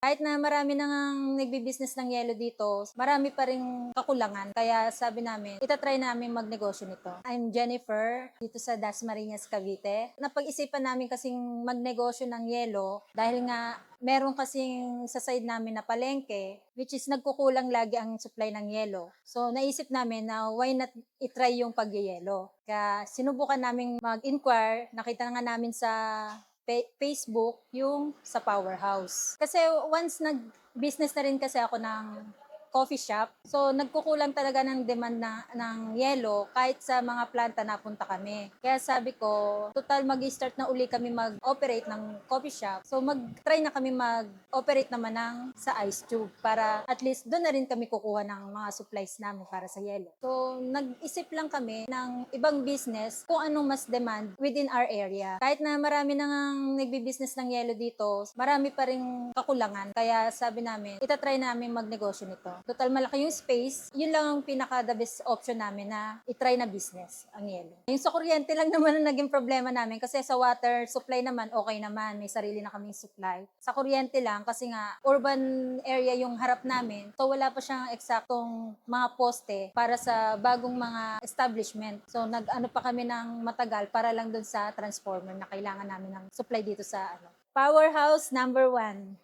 Kahit na marami nang nagbi-business ng yelo dito, marami pa rin kakulangan. Kaya sabi namin, itatry namin magnegosyo nito. I'm Jennifer, dito sa Dasmariñas, Cavite. Napag-isipan namin kasing magnegosyo ng yelo dahil nga meron kasing sa side namin na palengke, which is nagkukulang lagi ang supply ng yelo. So, naisip namin na why not itry yung pagyayelo. Kaya sinubukan namin mag-inquire, nakita nga namin sa Facebook yung sa Powerhouse. Kasi once nag-business na rin kasi ako ng coffee shop, so nagkukulang talaga ng demand na, ng yelo kahit sa mga planta napunta kami. Kaya sabi ko, total mag-start na uli kami mag-operate ng coffee shop. So mag-try na kami mag-operate naman ng sa ice tube para at least doon na rin kami kukuha ng mga supplies namin para sa yelo. So nag-isip lang kami ng ibang business kung anong mas demand within our area. Kahit na marami nang nagbi-business ng yelo dito, marami pa rin kakulangan. Kaya sabi namin, itatry namin magnegosyo nito. Total malaki yung space, yun lang ang pinaka the best option namin na itry na business ang yelo. Yung sa kuryente lang naman ang naging problema namin kasi sa water supply naman okay naman, may sarili na kaming supply. Sa kuryente lang kasi nga urban area yung harap namin, so wala pa siyang eksaktong mga poste para sa bagong mga establishment. So nag-ano pa kami ng matagal para lang dun sa transformer na kailangan namin ng supply dito sa ano. Powerhouse number one.